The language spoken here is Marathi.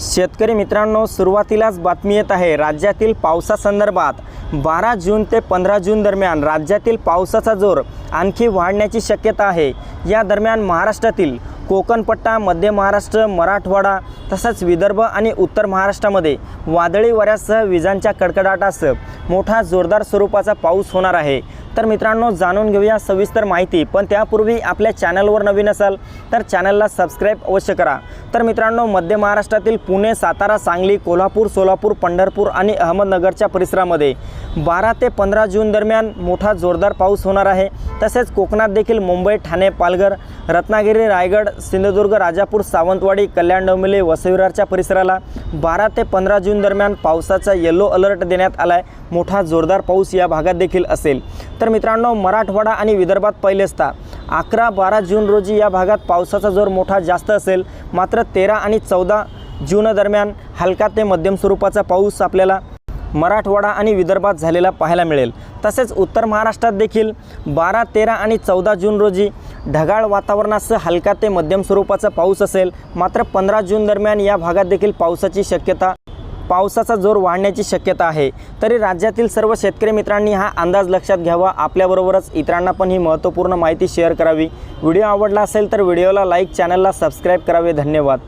शेतकरी मित्रांनो सुरुवातीलाच बातमी येत आहे राज्यातील पावसासंदर्भात बारा जून ते पंधरा जून दरम्यान राज्यातील पावसाचा जोर आणखी वाढण्याची शक्यता आहे. या दरम्यान महाराष्ट्रातील कोकणपट्टा मध्य महाराष्ट्र मराठवाडा तसंच विदर्भ आणि उत्तर महाराष्ट्रामध्ये वादळी वाऱ्यासह विजांच्या कडकडाटासह मोठा जोरदार स्वरूपाचा पाऊस होणार आहे. तर मित्रांनो जाणून घेऊया सविस्तर माहिती. पण त्यापूर्वी आपल्या चॅनलवर नवीन असाल तर चॅनलला सबस्क्राईब अवश्य करा. तर मित्रांनो मध्य महाराष्ट्रातील पुणे सातारा सांगली कोल्हापूर सोलापूर पंढरपूर आणि अहमदनगरच्या परिसरामध्ये बारा ते पंधरा जून दरम्यान मोठा जोरदार पाऊस होणार आहे. तसेच कोकणात देखील मुंबई ठाणे पालघर रत्नागिरी रायगड सिंधुदुर्ग राजापूर सावंतवाडी कल्याण डोंबिवली वसविरारच्या परिसराला बारा ते पंधरा जून दरम्यान पावसाचा येलो अलर्ट देण्यात आला आहे मोठा जोरदार पाऊस या भागात देखील असेल. तर मित्रांनो मराठवाडा आणि विदर्भात पहिलेचता अकरा बारा जून रोजी या भागात पावसाचा जोर मोठा जास्त असेल. मात्र तेरा आणि चौदा जून दरम्यान हलका ते मध्यम स्वरूपाचा पाऊस आपल्याला मराठवाडा आणि विदर्भात झालेला पाहायला मिळेल. तसेच उत्तर महाराष्ट्रात देखील बारा तेरा आणि चौदा जून रोजी ढगाळ वातावरणासह हलका ते मध्यम स्वरूपाचा पाऊस असेल. मात्र पंधरा जून दरम्यान या भागात देखील पावसाची शक्यता पावसाचा जोर वाढण्याची शक्यता आहे. तरी राज्यातील सर्व शेतकरी मित्रांनी हा अंदाज लक्षात घ्यावा. आपल्याबरोबरच इतरांना पण ही महत्त्वपूर्ण माहिती शेअर करावी. व्हिडिओ आवडला असेल तर व्हिडिओला लाईक चॅनलला सबस्क्राईब करावे. धन्यवाद.